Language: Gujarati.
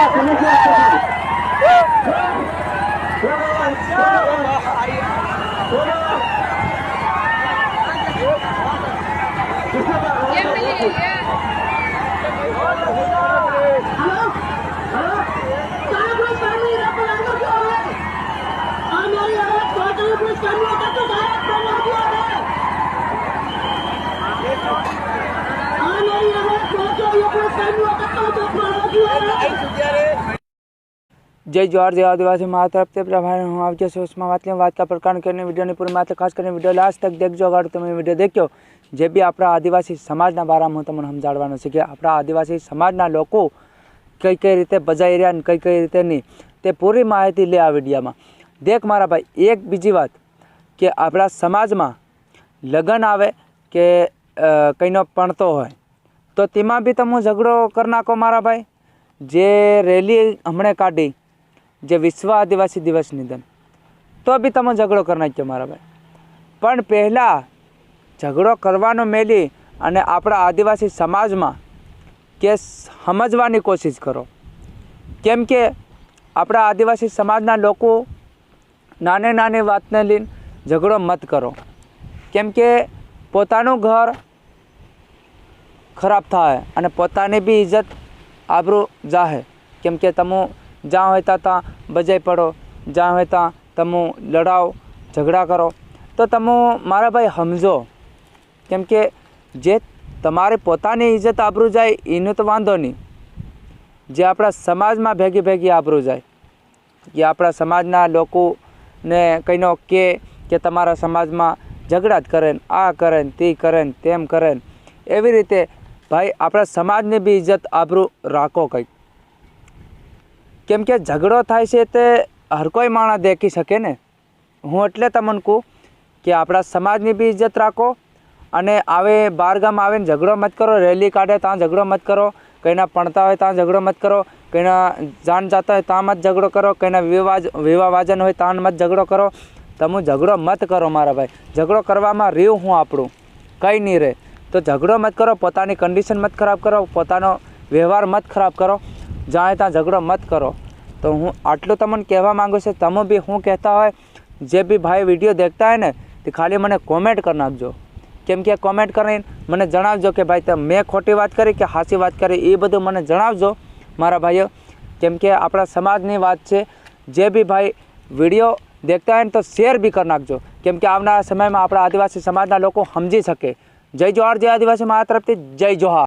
Yeah. જય જોહાર, જય આદિવાસી મારા તરફથી પ્રભારી હું આવજો છું ઉસ્મા વાત કા પ્રકાર કરીને વિડીયોની પૂરી માત્ર ખાસ કરીને વીડિયો લાસ્ટ તક દેખજો. અગર તમે વીડિયો દેખ્યો, જે બી આપણા આદિવાસી સમાજના બારામાં હું તમને સમજાડવાનું છે આપણા આદિવાસી સમાજના લોકો કઈ કઈ રીતે બજાઈ રહ્યા ને કઈ કઈ રીતે નહીં, તે પૂરી માહિતી લે આ વિડીયોમાં. દેખ મારા ભાઈ, એક બીજી વાત કે આપણા સમાજમાં લગ્ન આવે કે કંઈનો પણતો હોય તો તેમાં બી તમે ઝઘડો કરી નાખો મારા ભાઈ. જે રેલી હમણે કાઢી, જે વિશ્વ આદિવાસી દિવસ નિધન, તો બી તમે ઝઘડો કરી નાખ્યો મારા ભાઈ. પણ પહેલાં ઝઘડો કરવાનો મેલી અને આપણા આદિવાસી સમાજમાં કે સમજવાની કોશિશ કરો. કેમ કે આપણા આદિવાસી સમાજના લોકો નાની નાની વાતને લઈને ઝઘડો મત કરો. કેમ કે પોતાનું ઘર ખરાબ થાય અને પોતાની બી ઇજ્જત આબરૂ જાહે. કેમ કે તમે જ્યાં હોય ત્યાં ત્યાં બજાઈ પડો, જ્યાં હોય ત્યાં તમે લડાવ, ઝઘડા કરો. તો તમે મારા ભાઈ સમજો કેમ કે જે તમારી પોતાની ઇજ્જત આબરૂ જાય, એનું તો વાંધો નહીં. જે આપણા સમાજમાં ભેગી ભેગી આબરૂ જાય. કે આપણા સમાજના લોકોને કંઈનો કે કે તમારા સમાજમાં ઝઘડા જ કરે ને આ કરે ને તે કરે ને તેમ કરે ને એવી રીતે ભાઈ, આપણા સમાજની બી ઇજ્જત આબરૂ રાખો કંઈક. કેમ કે ઝઘડો થાય છે તે હર કોઈ માણસ દેખી શકે ને. હું એટલે તમને કહું કે આપણા સમાજની બી ઇજ્જત રાખો અને આવે બહારગામ આવે ને ઝઘડો મત કરો, રેલી કાઢે ત્યાં ઝઘડો મત કરો, કંઈના પણતા હોય ત્યાં ઝઘડો મત કરો, કંઈના જાણ જાતા હોય ત્યાં મત ઝઘડો કરો, કંઈના વિવાજ, વિવાહ વાજન હોય ત્યાં મત ઝઘડો કરો. તમે ઝઘડો મત કરો મારા ભાઈ. ઝઘડો કરવામાં રહ્યું હું આપણું. કંઈ નહીં રહે. તો ઝઘડો મત કરો, પોતાની કન્ડિશન મત ખરાબ કરો, પોતાનો વ્યવહાર મત ખરાબ કરો, જ્યાં ત્યાં ઝઘડો મત કરો. તો હું આટલું તમને કહેવા માગું છું, તમે બી હું કહેતા હોય, જે બી ભાઈ વીડિયો દેખતા હોય ને, તે ખાલી મને કોમેન્ટ કરી નાખજો. કેમ કે કોમેન્ટ કરીને મને જણાવજો કે ભાઈ મેં ખોટી વાત કરી કે સાચી વાત કરી, એ બધું મને જણાવજો, મારા ભાઈઓ. કેમ કે આપણા સમાજની વાત છે, જે બી ભાઈ વીડિયો દેખતા હોય ને તો શેર બી કરી નાખજો. કેમ કે આવનારા સમયમાં આપણા આદિવાસી સમાજના લોકો સમજી શકે. જય જોહાર જય આદિવાસી મારા તરફથી જય જોહાર.